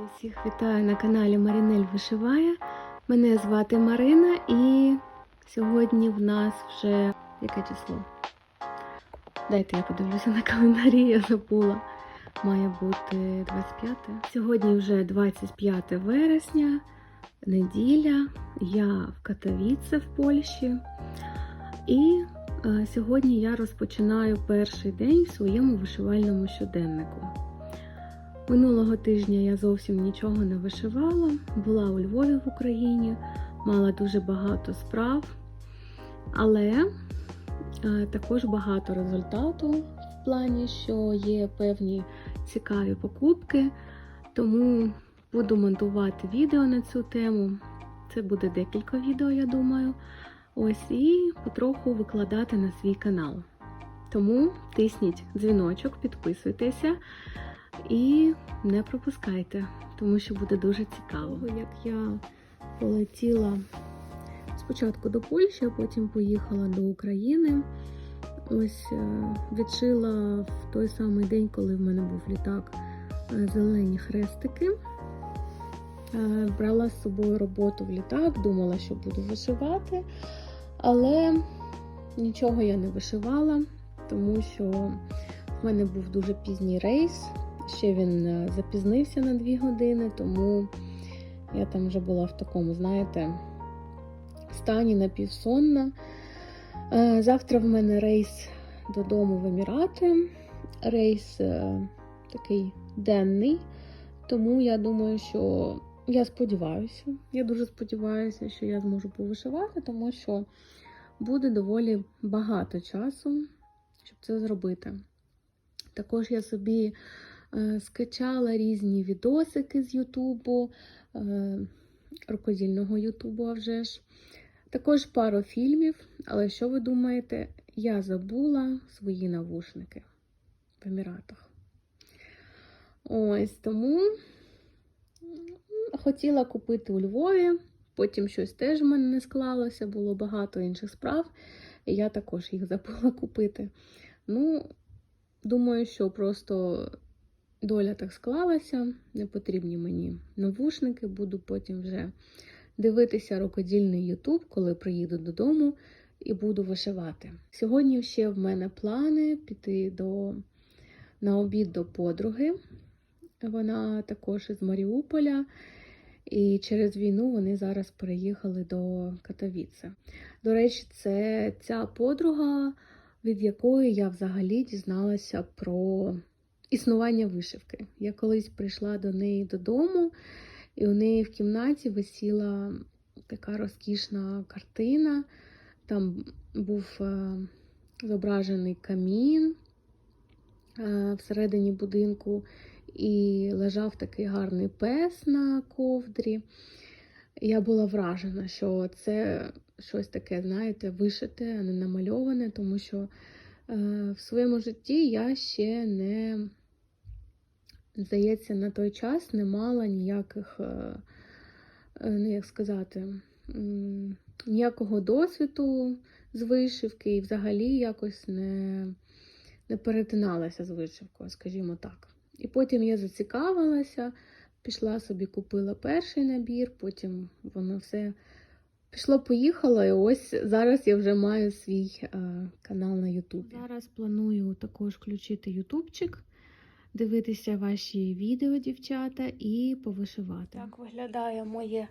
Друзі, всіх вітаю на каналі Марінель Вишиває. Мене звати Марина і сьогодні в нас вже яке число? Дайте я подивлюся на календарі, я забула. Має бути 25. Сьогодні вже 25 вересня, неділя. Я в Катовіце в Польщі. І е, сьогодні я розпочинаю перший день в своєму вишивальному щоденнику. Минулого тижня я зовсім нічого не вишивала, була у Львові в Україні, мала дуже багато справ, але е, також багато результату в плані, що є певні цікаві покупки, тому буду монтувати відео на цю тему. Це буде декілька відео, я думаю. Ось і потроху викладати на свій канал. Тому тисніть дзвіночок, підписуйтеся. І не пропускайте, тому що буде дуже цікаво. Як я полетіла спочатку до Польщі, а потім поїхала до України. Ось е, відшила в той самий день, коли в мене був літак, е, зелені хрестики. Е, Брала з собою роботу в літак, думала, що буду вишивати, але нічого я не вишивала, тому що в мене був дуже пізній рейс. Ще він е, запізнився на 2 години, тому я там вже була в такому, знаєте, стані напівсонна. Е, Завтра в мене рейс додому в Емірати. Рейс е, такий денний, тому я думаю, що я сподіваюся, я дуже сподіваюся, що я зможу повишивати, тому що буде доволі багато часу, щоб це зробити. Також я собі скачала різні відосики з Ютубу, е, рукодільного Ютубу, а вже ж. Також пару фільмів, але що ви думаєте, я забула свої навушники в Еміратах. Ось тому хотіла купити у Львові, потім щось теж в мене не склалося, було багато інших справ, і я також їх забула купити. Ну, Думаю, що просто доля так склалася, не потрібні мені навушники, буду потім вже дивитися рукодільний Ютуб, коли приїду додому і буду вишивати. Сьогодні ще в мене плани піти до, на обід до подруги. Вона також із Маріуполя. І через війну вони зараз переїхали до Катовіце. До речі, це ця подруга від якої я взагалі дізналася про існування вишивки. Я колись прийшла до неї додому, і у неї в кімнаті висіла така розкішна картина. Там був е, зображений камін е, всередині будинку, і лежав такий гарний пес на ковдрі. Я була вражена, що це щось таке, знаєте, вишите, а не намальоване, тому що е, в своєму житті я ще не, здається, на той час не мала ніяких, е, е, ну як сказати, ніякого досвіду з вишивки і взагалі якось не, не перетиналася з вишивкою, скажімо так. І потім я зацікавилася. Пішла собі, купила перший набір, потім воно все пішло, поїхало, і ось зараз я вже маю свій е, канал на Ютубі. Зараз планую також включити Ютубчик, дивитися ваші відео, дівчата, і повишивати. Так виглядає моє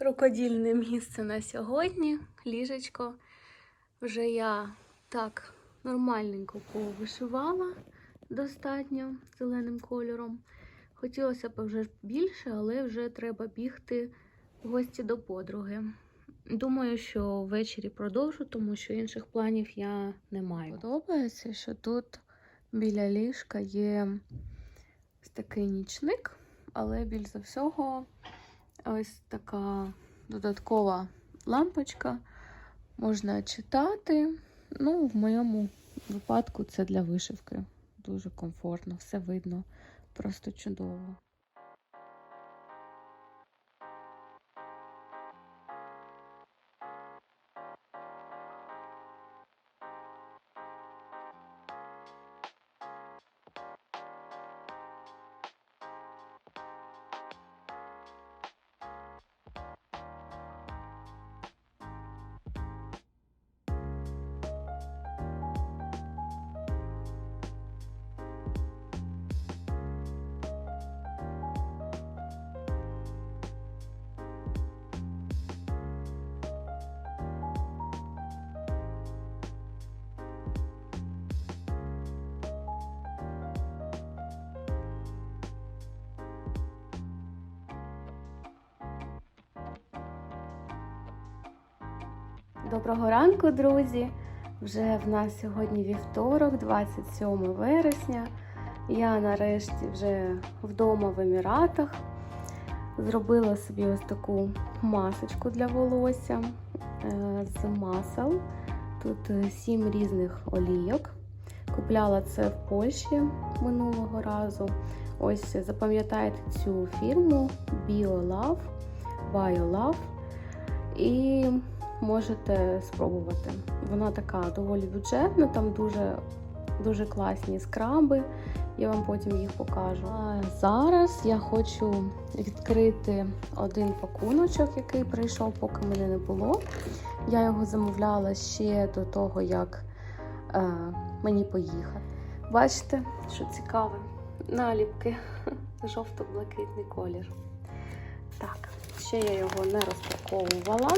рукодільне місце на сьогодні. Ліжечко. Вже я так нормальненько повишивала достатньо зеленим кольором. Хотілося б вже більше, але вже треба бігти в гості до подруги. Думаю, що ввечері продовжу, тому що інших планів я не маю. Подобається, що тут біля ліжка є такий нічник, але більш за всього ось така додаткова лампочка. Можна читати. Ну, в моєму випадку це для вишивки. Дуже комфортно, все видно. Просто чудово. Доброго ранку, друзі! Вже в нас сьогодні вівторок, 27 вересня. Я нарешті вже вдома в Еміратах. Зробила собі ось таку масочку для волосся е, з масел. Тут сім різних олійок. Купляла це в Польщі минулого разу. Ось запам'ятайте цю фірму BioLove, BioLove. І можете спробувати. Вона така доволі бюджетна, там дуже, дуже класні скраби. Я вам потім їх покажу. А зараз я хочу відкрити один пакуночок, який прийшов, поки мене не було. Я його замовляла ще до того, як е, мені поїхати. Бачите, що цікаве? Наліпки, жовто-блакитний колір. Так, ще я його не розпаковувала.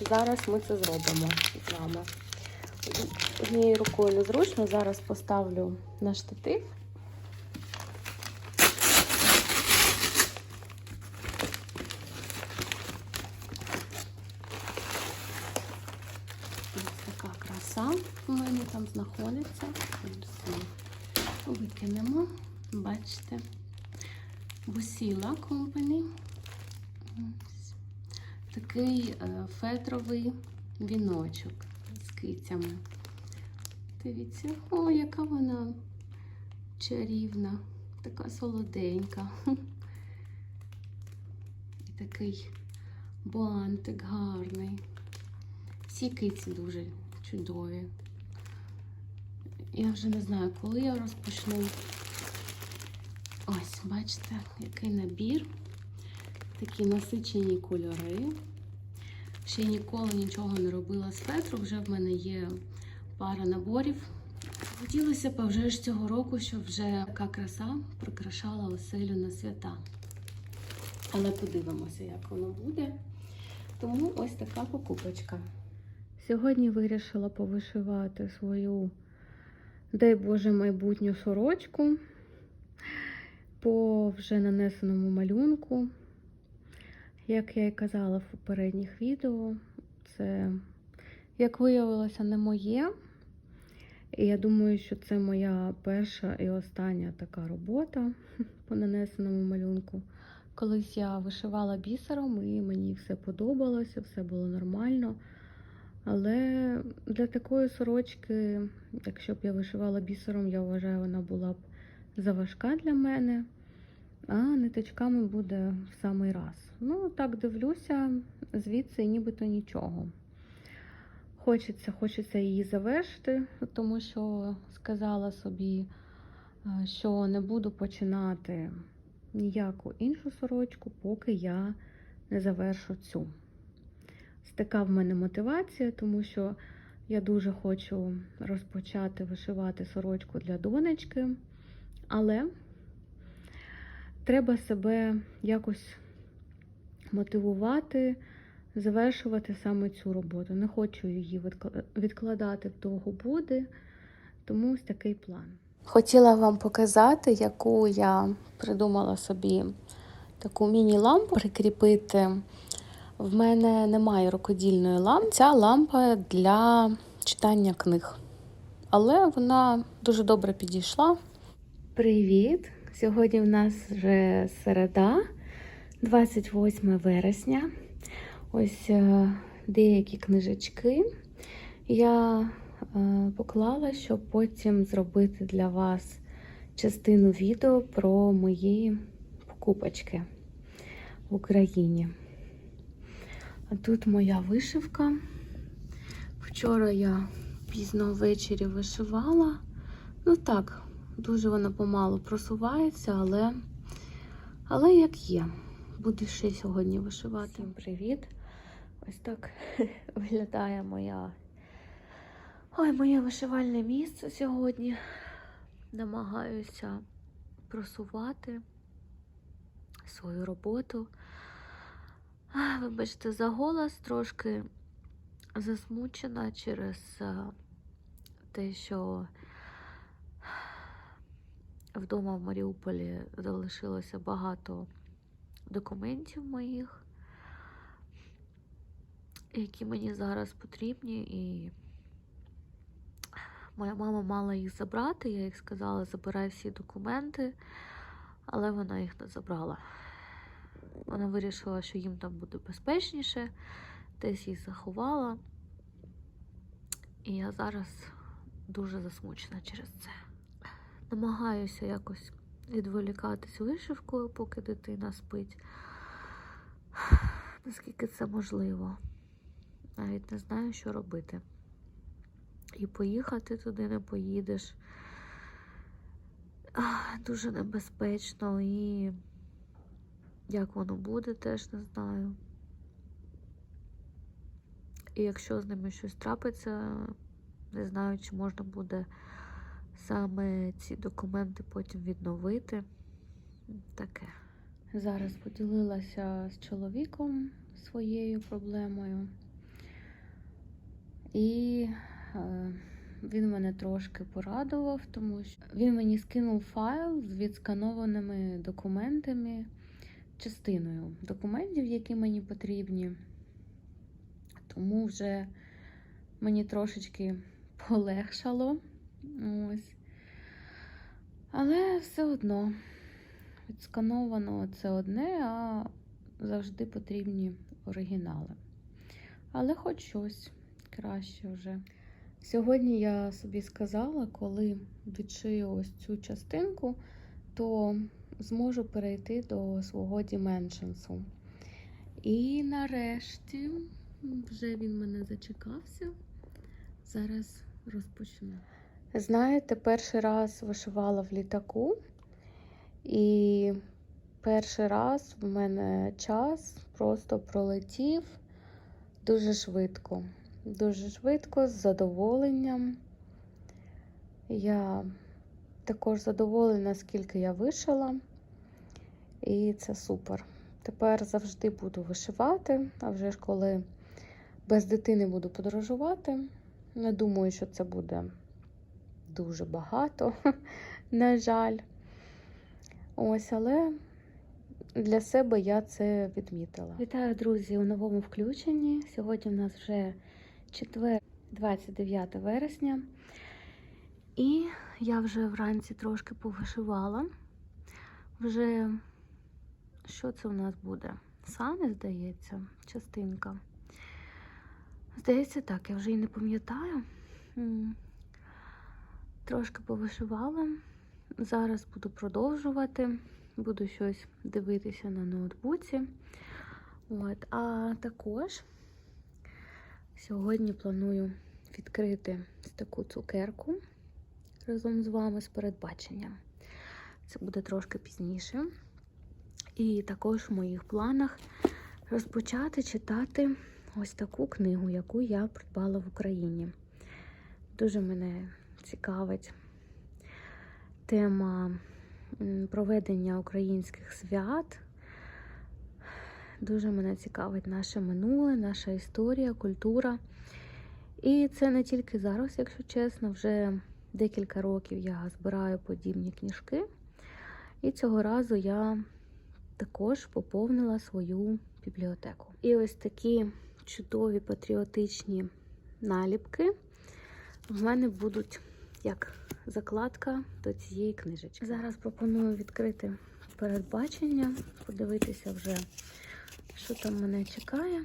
Зараз ми це зробимо з вами. Однією рукою незручно, зараз поставлю на штатив. Ось така краса у мене там знаходиться. Викинемо, бачите, Бусіла Company. Такий е, фетровий віночок з кицями. Дивіться, о, яка вона чарівна, така солоденька. І такий бантик гарний. Всі киці дуже чудові. Я вже не знаю, коли я розпочну. Ось, бачите, який набір. Такі насичені кольори. Ще ніколи нічого не робила з фетру, вже в мене є пара наборів. Хотілося б вже ж цього року, щоб вже така краса прикрашала оселю на свята. Але подивимося, як воно буде. Тому ось така покупочка. Сьогодні вирішила повишивати свою, дай Боже, майбутню сорочку по вже нанесеному малюнку. Як я і казала в попередніх відео, це, як виявилося, не моє. І я думаю, що це моя перша і остання така робота по нанесеному малюнку. Колись я вишивала бісером, і мені все подобалося, все було нормально. Але для такої сорочки, якщо б я вишивала бісером, я вважаю, вона була б заважка для мене, а ниточками буде в самий раз. Ну, так дивлюся, звідси нібито нічого. Хочеться, хочеться її завершити, тому що сказала собі, е, що не буду починати ніяку іншу сорочку, поки я не завершу цю. Така в мене мотивація, тому що я дуже хочу розпочати вишивати сорочку для донечки, але треба себе якось мотивувати, завершувати саме цю роботу. Не хочу її відкладати в довго буде, тому ось такий план. Хотіла вам показати, яку я придумала собі таку міні-лампу прикріпити. В мене немає рукодільної лампи. Ця лампа для читання книг. Але вона дуже добре підійшла. Привіт! Сьогодні в нас вже середа, 28 вересня. Ось е, деякі книжечки я е, поклала, щоб потім зробити для вас частину відео про мої покупочки в Україні. А тут моя вишивка. Вчора я пізно ввечері вишивала. Ну так, дуже вона помалу просувається, але, але як є. Буду ще сьогодні вишивати. Всім привіт! Ось так виглядає моя ой, моє вишивальне місце сьогодні. Намагаюся просувати свою роботу. Вибачте, за голос трошки засмучена через те, що вдома в Маріуполі залишилося багато документів моїх. які мені зараз потрібні, і моя мама мала їх забрати. Я їй сказала, забирай всі документи, але вона їх не забрала. Вона вирішила, що їм там буде безпечніше, десь їх заховала. І я зараз дуже засмучена через це. Намагаюся якось відволікатись вишивкою, поки дитина спить. Наскільки це можливо. Навіть не знаю, що робити. І поїхати туди не поїдеш. Дуже небезпечно і як воно буде, теж не знаю. І якщо з ними щось трапиться, не знаю, чи можна буде саме ці документи потім відновити. Таке. Зараз поділилася з чоловіком своєю проблемою. І е, він мене трошки порадував, тому що він мені скинув файл з відсканованими документами, частиною документів, які мені потрібні. Тому вже мені трошечки полегшало. Ось. Але все одно відскановано це одне, а завжди потрібні оригінали. Але хоч щось краще вже. Сьогодні я собі сказала, коли відшию ось цю частинку, то зможу перейти до свого Dimensions. І нарешті вже він мене зачекався. Зараз розпочну. Знаєте, перший раз вишивала в літаку, і перший раз в мене час просто пролетів дуже швидко. Дуже швидко, з задоволенням. Я також задоволена, скільки я вишила, і це супер. Тепер завжди буду вишивати, а вже ж коли без дитини буду подорожувати. Не думаю, що це буде дуже багато, на жаль. Ось, але для себе я це відмітила. Вітаю, друзі, у новому включенні. Сьогодні у нас вже четвер, 29 вересня. І я вже вранці трошки повишивала. Вже що це у нас буде? Сани, здається, частинка. Здається, так, я вже і не пам'ятаю. Трошки повишивала. Зараз буду продовжувати, буду щось дивитися на ноутбуці. От. А також сьогодні планую відкрити таку цукерку разом з вами з передбаченням. Це буде трошки пізніше. І також в моїх планах розпочати читати ось таку книгу, яку я придбала в Україні. Дуже мене цікавить тема проведення українських свят. Дуже мене цікавить наше минуле, наша історія, культура. І це не тільки зараз, якщо чесно, вже декілька років я збираю подібні книжки. І цього разу я також поповнила свою бібліотеку. І ось такі чудові патріотичні наліпки в мене будуть як закладка до цієї книжечки. Зараз пропоную відкрити передбачення, подивитися вже, що там мене чекає.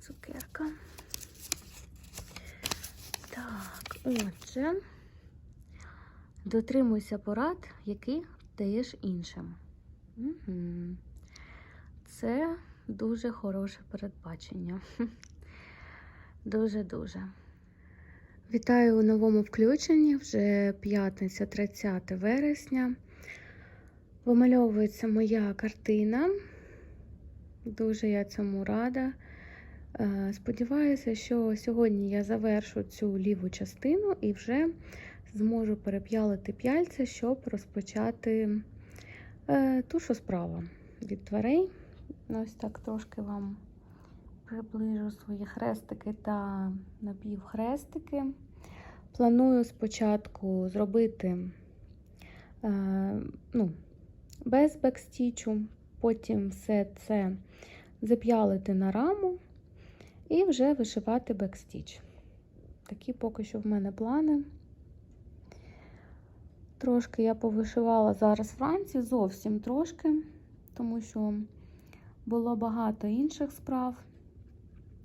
Цукерка. Так, отже, дотримуйся порад, які даєш іншим. Угу. Це дуже хороше передбачення. Дуже-дуже. Вітаю у новому включенні, вже п'ятниця, 30 вересня. Вимальовується моя картина. Дуже я цьому рада. Е, Сподіваюся, що сьогодні я завершу цю ліву частину і вже зможу переп'ялити п'яльця, щоб розпочати е, ту, що справа від дверей. Ось так трошки вам приближу свої хрестики та напівхрестики. Планую спочатку зробити е, ну, без бекстічу, потім все це зап'ялити на раму і вже вишивати бекстіч. Такі поки що в мене плани. Трошки я повишивала зараз вранці, зовсім трошки, тому що було багато інших справ.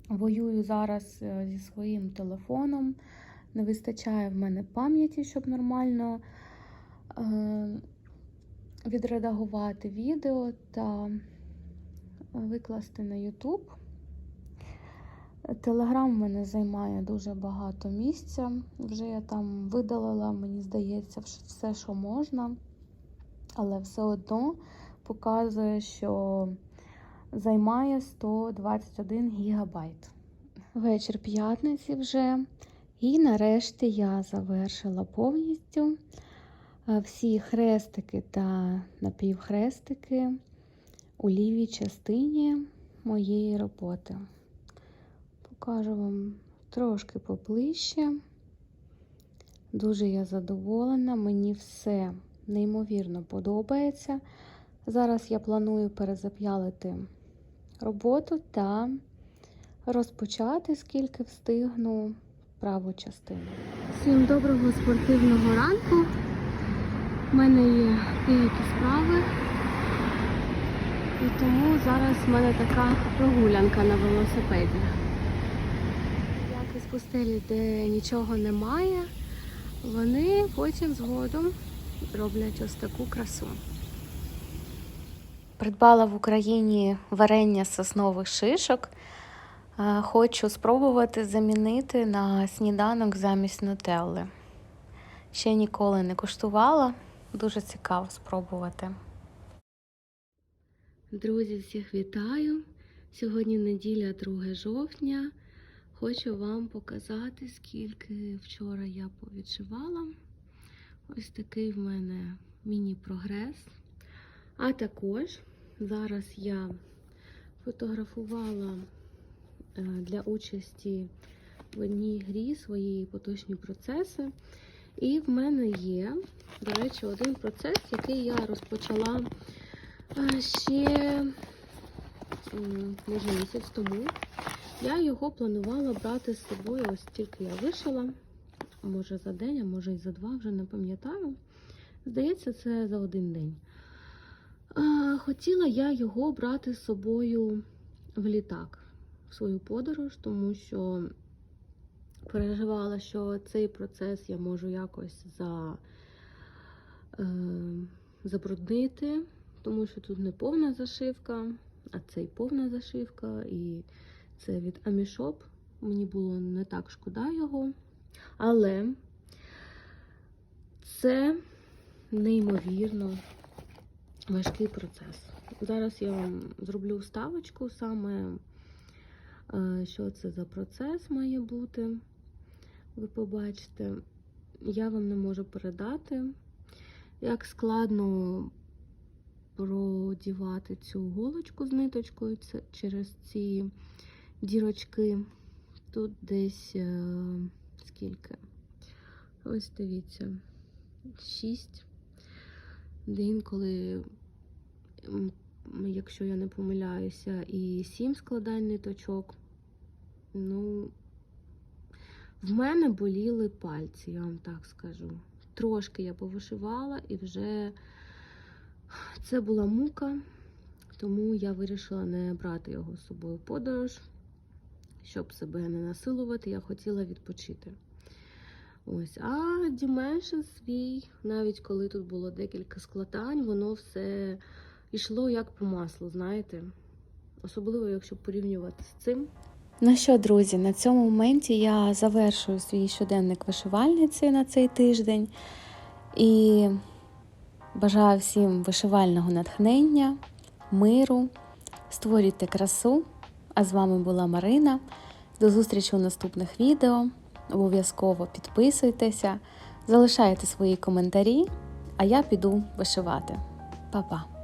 Воюю зараз е, зі своїм телефоном. Не вистачає в мене пам'яті, щоб нормально е, відредагувати відео та викласти на YouTube. Телеграм в мене займає дуже багато місця. Вже я там видалила, мені здається, все, що можна, але все одно показує, що займає 121 гігабайт. Вечір п'ятниці вже. І нарешті я завершила повністю е, всі хрестики та напівхрестики у лівій частині моєї роботи. Покажу вам трошки поближче. Дуже я задоволена, мені все неймовірно подобається. Зараз я планую перезап'ялити роботу та розпочати, скільки встигну праву частину. Всім доброго спортивного ранку. У мене є деякі справи. І тому зараз в мене така прогулянка на велосипеді. Як із пустелі, де нічого немає, вони потім згодом роблять ось таку красу. Придбала в Україні варення соснових шишок. Хочу спробувати замінити на сніданок замість нутелли. Ще ніколи не куштувала, дуже цікаво спробувати. Друзі, всіх вітаю! Сьогодні неділя 2 жовтня. Хочу вам показати, скільки вчора я повідшивала. Ось такий в мене міні-прогрес. А також зараз я фотографувала е, для участі в одній грі свої поточні процеси. І в мене є, до речі, один процес, який я розпочала е, ще може місяць тому. Я його планувала брати з собою, ось тільки я вишила, може за день, а може і за два, вже не пам'ятаю. Здається, це за один день. Хотіла я його брати з собою в літак, в свою подорож, тому що переживала, що цей процес я можу якось за, е, забруднити, тому що тут не повна зашивка, а це й повна зашивка, і це від Амішоп. Мені було не так шкода його. Але це неймовірно важкий процес. Зараз я вам зроблю вставочку саме, е, що це за процес має бути. Ви побачите, я вам не можу передати, як складно продівати цю голочку з ниточкою через ці дірочки. Тут десь е, скільки? Ось дивіться, 6 інколи, якщо я не помиляюся, і 7 складань ниточок. Ну, в мене боліли пальці, я вам так скажу. Трошки я повишивала і вже це була мука, тому я вирішила не брати його з собою в подорож, щоб себе не насилувати, я хотіла відпочити. Ось, а Dimension свій, навіть коли тут було декілька складань, воно все йшло як по маслу, знаєте. Особливо, якщо порівнювати з цим. Ну що, друзі, на цьому моменті я завершую свій щоденник вишивальниці на цей тиждень і бажаю всім вишивального натхнення, миру, створюйте красу. А з вами була Марина. До зустрічі у наступних відео. Обов'язково підписуйтеся, залишайте свої коментарі, а я піду вишивати. Па-па!